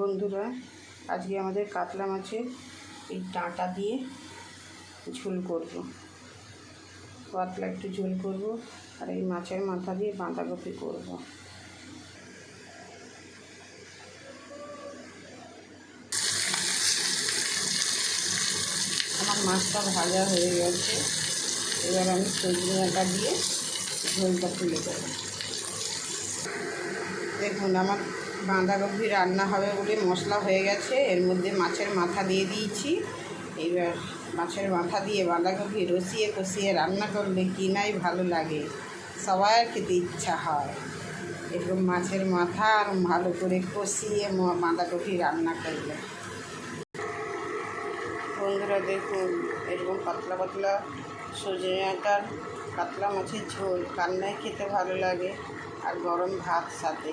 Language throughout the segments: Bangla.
বন্ধুরা, আজকে আমাদের কাতলা মাছের এই ডাঁটা দিয়ে ঝোল করব। পাতলা একটু ঝোল করব আর এই মাছের মাথা দিয়ে বাঁধাকপি করব। আমার মাছটা ভাজা হয়ে গেছে। এবার আমি সজনে ডাঁটা দিয়ে ঝোলটা তুলে দেবো। দেখুন, আমার বাঁধাকপি রান্না হবে বলে মশলা হয়ে গেছে। এর মধ্যে মাছের মাথা দিয়ে দিয়েছি। এবার মাছের মাথা দিয়ে বাঁধাকপি রসিয়ে কষিয়ে রান্না করলে কি নাই ভালো লাগে। সবার খেতে ইচ্ছা হয়। এরকম মাছের মাথা আর ভালো করে কষিয়ে বাঁধাকপি রান্না করলে। বন্ধুরা দেখুন, এরকম পাতলা পাতলা সজনে ডাঁটার কাতলা মাছের ঝোল কান্নায় খেতে ভালো লাগে। আর গরম ভাত সাথে।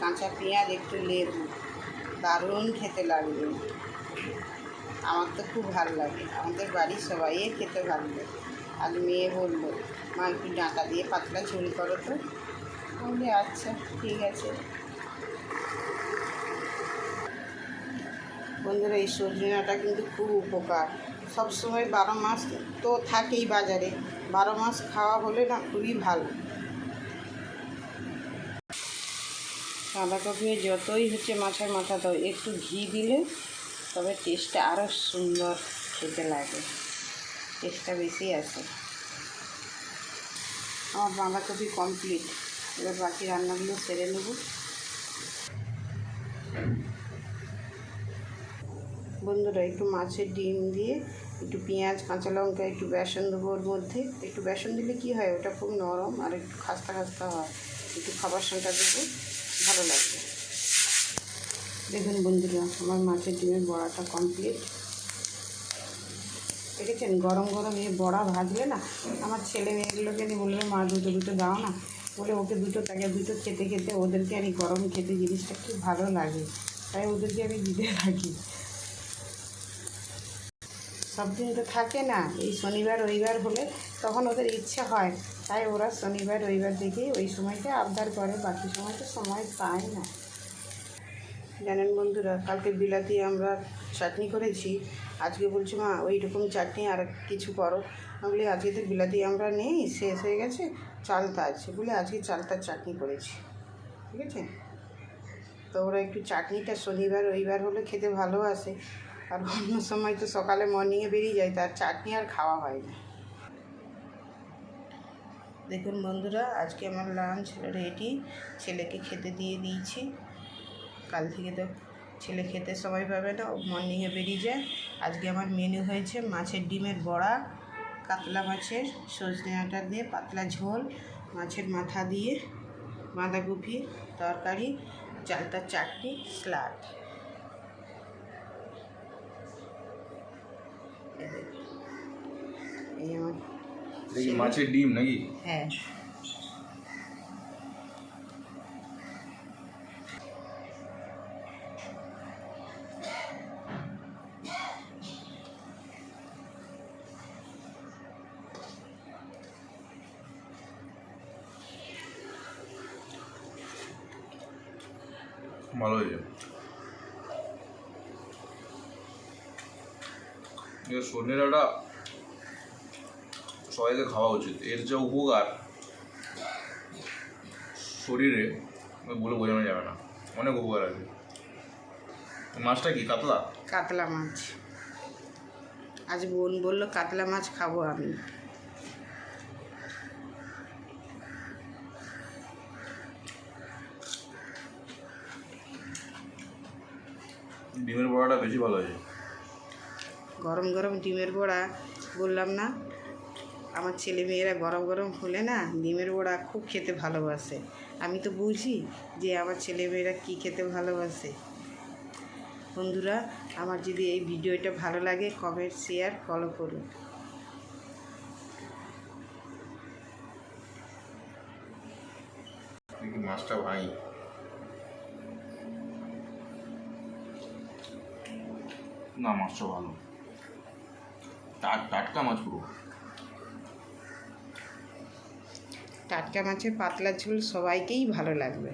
কাঁচা পেঁয়াজ, একটু লেবু। দারুণ খেতে লাগবে আমার তো খুব ভালো লাগে। আমাদের বাড়ির সবাই খেতে ভালো আজ মেয়ে বলল, মা, একটু ডাঁটা দিয়ে পাতলা ঝোল করো তো। বললে আচ্ছা ঠিক আছে। বন্ধুরা, এই সজনাটা কিন্তু খুব উপকার। সব সময় বারো মাস তো থাকেই বাজারে। বারো মাস খাওয়া হলে না খুবই ভালো। বাঁধাকপি যতই হচ্ছে মাছের মাথা তো একটু ঘি দিলে তবে টেস্টটা আরও সুন্দর খেতে লাগে। টেস্টটা বেশি আছে। আমার বাঁধাকপি কমপ্লিট এবার বাকি রান্নাগুলো সেরে নেব। বন্ধুরা, একটু মাছের ডিম দিয়ে একটু পেঁয়াজ, কাঁচা লঙ্কা, একটু বেসন দেবো ওর মধ্যে। একটু বেসন দিলে কি হয়, ওটা খুব নরম আর একটু খাস্তা খাস্তা হয়। একটু খাবার সঙ্গে দেবো। ভালো লাগবে দেখুন বন্ধুরা, আমার মাছের ডিমের বড়াটা কমপ্লিট দেখেছেন? গরম গরম এই বড়া ভাজলে না, আমার ছেলে মেয়েগুলোকে আমি বলল, মা, দুটো দুটো দাও না। বলে, ওকে দুটো, তাকে দুটো খেতে খেতে ওদেরকে আমি গরম খেতে জিনিসটা খুব ভালো লাগে। তাই ওদেরকে আমি দিতে থাকি। সব দিন তো থাকে না। এই শনিবার, রবিবার হলে তখন ওদের ইচ্ছা হয়। তাই ওরা শনিবার, রবিবার দেখেই ওই সময়টা আবদার করে, বাকি সময় তো সময় পায় না। জানেন বন্ধুরা, কালকে বিলাতি আমরা চাটনি করেছি। আজকে বলছি, মা ওই রকম চাটনি আর কিছু করো। বলি, আজকে তো বিলাতি আমরা নেই, শেষ হয়ে গেছে চালতা আছে। বলে, আজকে চালতার চাটনি করেছি। ঠিক আছে? তো ওরা একটু চাটনিটা শনিবার, রবিবার হলে খেতে ভালোবাসে। আর অন্য সময় তো সকালে মর্নিংয়ে বেরিয়ে যায়, তার চাটনি আর খাওয়া হয় না। দেখুন বন্ধুরা, আজকে আমার লাঞ্চ রেডি ছেলেকে খেতে দিয়ে দিয়েছি। কাল থেকে তো ছেলে খেতে সবাই পাবে না মর্নিংয়ে বেরিয়ে যায়। আজকে আমার মেনু হয়েছে মাছের ডিমের বড়া, কাতলা মাছের সজনে আটা দিয়ে পাতলা ঝোল, মাছের মাথা দিয়ে বাঁধাকপি তরকারি, চালতার চাটনি, স্যালাড। দেখি মাছের ডিম নাকি হ্যাঁ ভালো হয়েছে এর সজনে ডাঁটা সবাইকে খাওয়া উচিত। এর যে উপকার শরীরে বলে বোঝানো যাবে না। অনেক উপকার আছে। মাছটা কি কাতলা? কাতলা মাছ। আজ বোন বলল কাতলা মাছ খাব আমি। ডিমের বড়াটা বেশি ভালো হয়েছে। গরম গরম ডিমের বড়া বললাম না আমার ছেলে মেয়েরা গরম গরম হলে না ডিমের বড়া খুব খেতে ভালোবাসে। আমি তো বুঝি যে আমার ছেলে মেয়েরা কী খেতে ভালোবাসে। বন্ধুরা, আমার যদি এই ভিডিওটা ভালো লাগে কমেন্ট শেয়ার ফলো করুন। মাছটা ভাই। না, মাছটা ভালো। টাটকা মাছ পুরো। টাটকা মাছের পাতলা ঝোল সবাইকেই ভালো লাগবে।